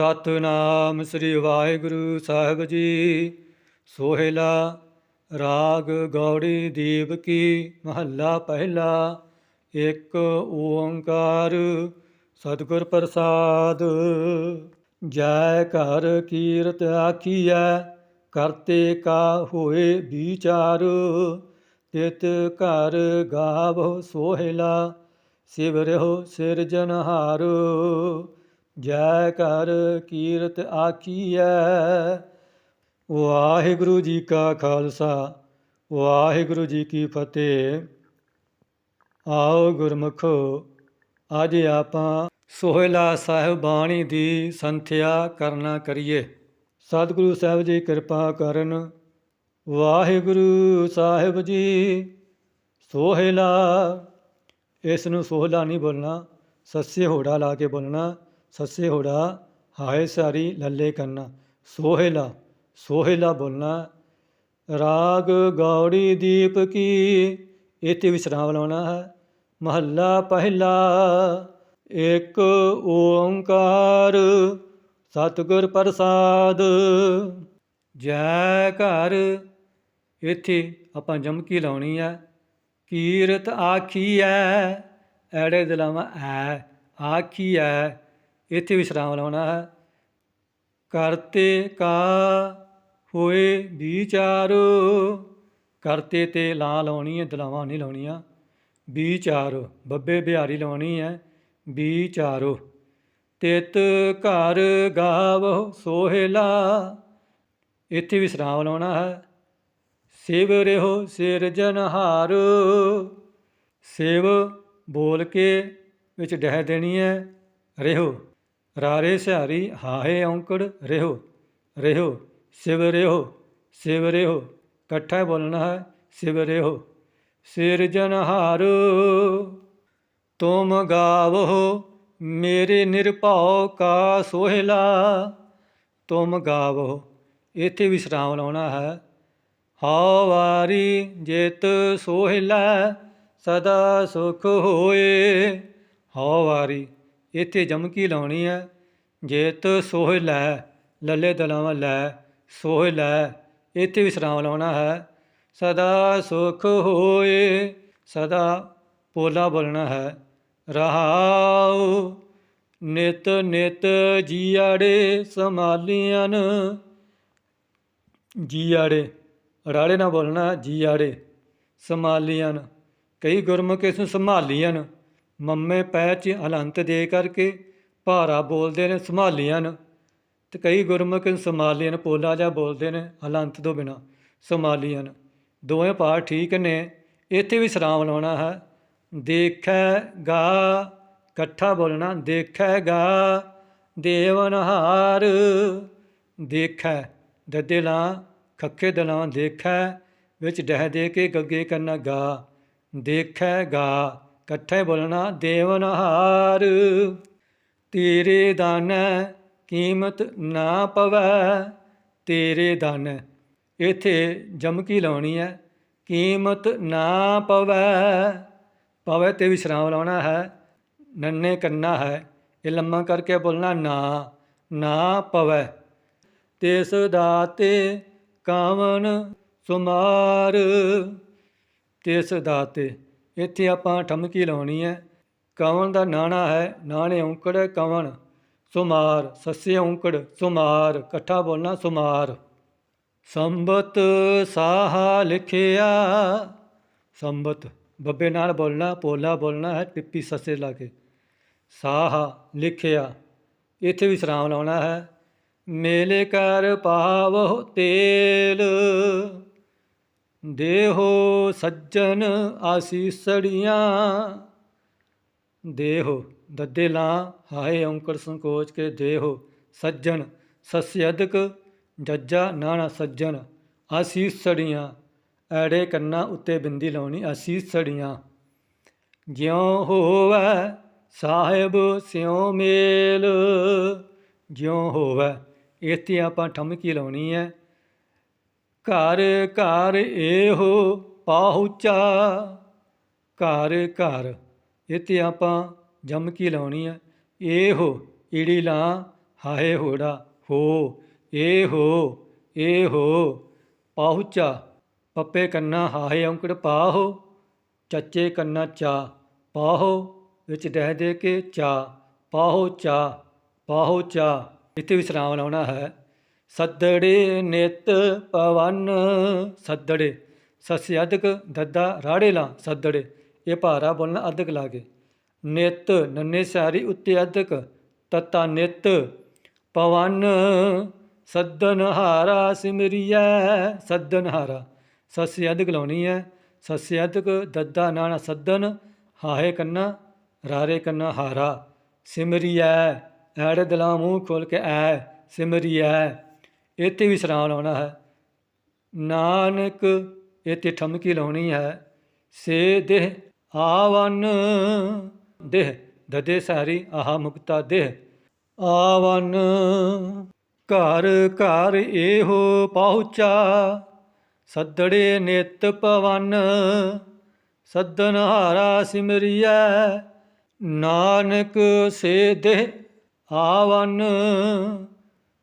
ਸਤਨਾਮ ਸ੍ਰੀ ਵਾਹਿਗੁਰੂ ਸਾਹਿਬ ਜੀ। ਸੋਹਿਲਾ, ਰਾਗ ਗੌੜੀ ਦੀਪ ਕੀ, ਮਹੱਲਾ ਪਹਿਲਾ, ਇੱਕ ਓੰਕਾਰ, ਸਤਿਗੁਰ ਪ੍ਰਸਾਦ। ਜੈ ਘਰ ਕੀਰਤ ਆਖੀਐ, ਕਰਤੇ ਕਾ ਹੋਏ ਵਿਚਾਰ। ਤਿਤ ਘਰ ਗਾਵੋ ਸੋਹਿਲਾ ਸਿਵਰਿਓ ਸਿਰਜਨਹਾਰ ਜੈ ਕਰ ਕੀਰਤ ਆਖੀਐ, ਵਾਹਿਗੁਰੂ ਜੀ ਕਾ ਖਾਲਸਾ, ਵਾਹਿਗੁਰੂ ਜੀ ਕੀ ਫਤਿਹ। ਆਓ ਗੁਰਮੁਖੋ, ਅੱਜ ਆਪਾਂ ਸੋਹਿਲਾ ਸਾਹਿਬ ਬਾਣੀ ਦੀ ਸੰਥਿਆ ਕਰਨਾ ਕਰੀਏ। ਸਤਿਗੁਰੂ ਸਾਹਿਬ ਜੀ ਕਿਰਪਾ ਕਰਨ, ਵਾਹਿਗੁਰੂ ਸਾਹਿਬ ਜੀ, ਸੋਹਿਲਾ, ਇਸ ਨੂੰ ਸੋਹਲਾ ਨਹੀਂ ਬੋਲਣਾ, ਸੱਸੇ ਹੋੜਾ ਲਾ ਕੇ ਬੋਲਣਾ। ਸੱਸੇ ਹੋੜਾ ਹਾਏ ਸਾਰੀ ਲੱਲੇ ਕਰਨਾ ਸੋਹਿਲਾ ਸੋਹਿਲਾ ਬੋਲਣਾ, ਰਾਗ ਗੌੜੀ ਦੀਪ ਕੀ? ਇੱਥੇ ਵਿਸਰਾਮ ਲਾਉਣਾ ਹੈ। ਮਹੱਲਾ ਪਹਿਲਾ, ਇੱਕ ਓੰਕਾਰ, ਸਤਿਗੁਰ ਪ੍ਰਸਾਦ। ਜੈ ਘਰ, ਇੱਥੇ ਆਪਾਂ ਜਮਕੀ ਲਾਉਣੀ ਹੈ ਕੀਰਤ ਆਖੀ ਆਖੀਐ, ਐੜੇ ਦਲਾਵਾਂ ਐ ਆਖੀ ਐ ਇੱਥੇ ਵਿਸਰਾਮ ਲਾਉਣਾ ਹੈ। ਕਰਤੇ ਕਾ ਹੋਏ ਵਿਚਾਰ ਕਰਤੇ ਤੇ ਲਾ ਲਾਉਣੀ ਹੈ, ਦਲਾਵਾਂ ਨਹੀਂ ਲਾਉਣੀਆਂ। ਵਿਚਾਰ, ਬੱਬੇ ਬਿਹਾਰੀ ਲਾਉਣੀ ਹੈ, ਵਿਚਾਰੋ। ਤਿਤ ਘਰ ਗਾਵੋ ਸੋਹਿਲਾ, ਇੱਥੇ ਵਿਸਰਾਮ ਲਾਉਣਾ ਹੈ। ਸਿਵ ਰਿਓ ਸਿਰਜਨਹਾਰ ਸਿਵ ਬੋਲ ਕੇ ਵਿੱਚ ਡਹਿ ਦੇਣੀ ਹੈ। ਰਿਓ ਰਾਰੇ ਸਿਹਾਰੀ, ਹਾਹੇ ਔਂਕੜ ਰਿਓ ਰਿਓ ਸਿਵ ਰਿਓ ਸਿਵ ਰਿਓ ਇਕੱਠਾ ਬੋਲਣਾ ਹੈ, ਸਿਵ ਰਿਓ ਸਿਰਜਨਹਾਰ ਤੁਮ ਗਾਵੋ ਮੇਰੇ ਨਿਰਭਉ ਕਾ ਸੋਹਿਲਾ, ਤੁਮ ਗਾਵੋ। ਇੱਥੇ ਵਿਸਰਾਮ ਲਾਉਣਾ ਹੈ, ਹਉ ਵਾਰੀ ਜਿਤ ਸੋਹਿਲਾ, ਸਦਾ ਸੁਖ ਹੋਏ। ਹਉ ਵਾਰੀ ਇੱਥੇ ਜਮਕੀ ਲਾਉਣੀ ਹੈ। ਜੇਤ ਜਿਤ ਲੈ, ਲੱਲੇ ਦਲਾਵਾਂ ਲੈ ਸੋਹਿਲਾ ਇੱਥੇ ਵਿਸਰਾਮ ਲਾਉਣਾ ਹੈ। ਸਦਾ ਸੁਖ ਹੋਏ, ਸਦਾ ਪੋਲਾ ਬੋਲਣਾ ਹੈ। ਰਹਾਉ, ਨਿਤ ਨਿਤ ਜੀਆੜੇ ਸਮਾਲੀਆਂ ਜੀਆੜੇ, ਰਾੜੇ ਨਾਲ ਬੋਲਣਾ, ਜੀਆੜੇ ਸਮਾਲੀਆਂ ਕਈ ਗੁਰਮੁਖ ਇਸ ਨੂੰ ਸੰਭਾਲੀਆਂ ਮੰਮੇ ਪੈ ਚ ਹਲੰਤ ਦੇ ਕਰਕੇ ਭਾਰਾ ਬੋਲਦੇ ਨੇ, ਸੰਭਾਲੀਆਂ ਤੇ ਕਈ ਗੁਰਮੁਖ ਨੂੰ, ਪੋਲਾ ਜਾਂ ਬੋਲਦੇ ਨੇ ਹਲੰਤ ਤੋਂ ਬਿਨਾ ਸਮਾਲੀਆਂ ਦੋਵੇਂ ਪਾਠ ਠੀਕ ਨੇ, ਇੱਥੇ ਵੀ ਸਰਾਮ ਲਾਉਣਾ ਹੈ। ਦੇਖੈਗਾ ਇਕੱਠਾ ਬੋਲਣਾ ਦੇਖੈਗਾ ਦੇਵਨਹਾਰ ਦੇਖੈ, ਦੱਦੇ ਲਾਂ, ਖੱਖੇ ਦਲਾਂ ਦੇਖੈ, ਵਿੱਚ ਡਹਿ ਦੇ ਕੇ ਗੱਗੇ ਕਰਨਾ ਗਾ। ਦੇਖੈ ਗਾ ਇਕੱਠੇ ਬੋਲਣਾ, ਦੇਵਨਹਾਰ। ਤੇਰੇ ਦਾਨ ਕੀਮਤ ਨਾ ਪਵੈ, ਤੇਰੇ ਦਾਨ ਇੱਥੇ ਜਮਕੀ ਲਾਉਣੀ ਹੈ? ਕੀਮਤ ਨਾ ਪਵੈ। ਪਵੈ ਤੇ ਵਿਸਰਾਮ ਲਾਉਣਾ ਹੈ। ਨੰਨੇ ਕੰਨਾ ਹੈ। ਇਹ ਲੰਮਾ ਕਰਕੇ ਬੋਲਣਾ, ਨਾ ਨਾ ਪਵੈ। ਤਿਸ ਦਾਤੇ ਕਾਵਨ ਸੁਮਾਰ। ਤਿਸ ਦਾਤੇ ਇੱਥੇ ਆਪਾਂ ਠਮਕੀ ਲਾਉਣੀ ਹੈ। ਕਵਨ ਦਾ ਨਾਣਾ ਹੈ, ਨਾਣੇ ਔਂਕੜ ਹੈ ਸੁਮਾਰ, ਸੱਸੇ ਔਂਕੜ, ਸੁਮਾਰ, ਇਕੱਠਾ ਬੋਲਣਾ ਸੁਮਾਰ। ਸੰਬਤ ਸਾਹਾ ਲਿਖਿਆ। ਸੰਬਤ, ਬੱਬੇ ਨਾਲ ਬੋਲਣਾ ਪੋਲਾ ਬੋਲਣਾ ਹੈ, ਟਿੱਪੀ ਸੱਸੇ ਲਾ ਕੇ। ਸਾਹਾ ਲਿਖਿਆ, ਇੱਥੇ ਵੀ ਸਰਾਮ ਲਾਉਣਾ ਹੈ। ਮੇਲੇ ਕਰ ਪਾਵੋ ਤੇਲ। ਦੇਹੋ ਸੱਜਣ ਆਸੀਸੜੀਆਂ ਦੇਹੋ ਦੱਦੇ ਲਾਂ ਹਾਏ ਔਂਕੜ ਸੰਕੋਚ ਕੇ ਦੇਹੋ ਸੱਜਣ ਸਸਿਅਦਕ ਜੱਜਾ ਨਾਣਾ ਸੱਜਣ ਆਸੀਸੜੀਆਂ ਐੜੇ ਕੰਨਾਂ ਉੱਤੇ ਬਿੰਦੀ ਲਾਉਣੀ ਆਸੀਸੜੀਆਂ ਜਿਉ ਹੋਵੈ ਸਾਹਿਬ ਸਿਉ ਮੇਲ, ਜਿਉ ਹੋਵੈ ਇੱਥੇ ਆਪਾਂ ਠਮਕੀ ਲਾਉਣੀ ਹੈ ਘਰ ਘਰ ਇਹੋ ਪਾਹੁਚਾ ਘਰ ਘਰ ਇੱਥੇ ਆਪਾਂ ਜਮਕੀ ਲਾਉਣੀ ਹੈ ਇਹੋ ਈੜੀ ਲਾ ਹਾਏ ਹੋੜਾ, ਹੋ ਏ ਹੋ ਏ ਹੋ ਪਾਹੁਚਾ ਪੱਪੇ ਕੰਨਾ ਹਾਏ ਔਂਕੜ ਪਾਹੋ, ਚੱਚੇ ਕੰਨਾ ਚਾ। ਪਾਹੋ ਵਿੱਚ ਡਹਿ ਦੇ ਕੇ ਚਾ। ਪਾਹੋ ਚਾ ਪਾਹੋ ਚਾ। ਇੱਥੇ ਵਿਸਰਾਮ ਲਾਉਣਾ ਹੈ। ਸੱਦੜੇ ਨਿਤ ਪਵਨ ਸੱਦੜੇ, ਸਸਿ ਅਧਿਕ ਦੱਦਾ ਰਾੜੇ ਲਾ ਸੱਦੜੇ, ਇਹ ਭਾਰਾ ਬੋਲਣਾ ਅਧਿਕ ਲਾ ਕੇ ਨਿਤ ਨੰਨੇ ਸਾਰੀ ਉੱਤੇ ਅਧਿਕ, ਤਤਾ ਨਿਤ ਪਵਨ ਸੱਦਨ ਹਾਰਾ ਸਿਮਰਿਐ ਸੱਦਨ ਹਾਰਾ। ਸਸਿ ਅਧਿਕ ਲਾਉਣੀ ਹੈ ਸਸਿ ਅਧਿਕ ਦੱਦਾ ਨਾਣਾ ਸੱਦਨ, ਹਾਹੇ ਕੰਨਾ ਰਾਰੇ ਕੰਨਾ ਹਾਰਾ। ਸਿਮਰਿਐ, ਐੜੇ ਦਿਲਾਂ ਮੂੰਹ ਖੋਲ ਕੇ ਐ, ਸਿਮਰਿਐ। ਇੱਥੇ ਵੀ ਸਰਾਮ ਲਾਉਣਾ ਹੈ। ਨਾਨਕ ਇੱਥੇ ਠਮਕੀ ਲਾਉਣੀ ਹੈ। ਸੇ ਦੇਹ ਆਵਨ, ਦੇਹ ਦਦੇ ਸਾਰੀ ਆਹ ਮੁਕਤਾ ਦੇਹ। ਆਵਨ, ਘਰ ਘਰ ਇਹੋ ਪਹੁੰਚਾ। ਸੱਦੜੇ ਨਿਤ ਪਵਨ, ਸੱਦਨ ਹਾਰਾ ਸਿਮਰਿਐ। ਨਾਨਕ ਸੇ ਦੇਹ ਆਵਨ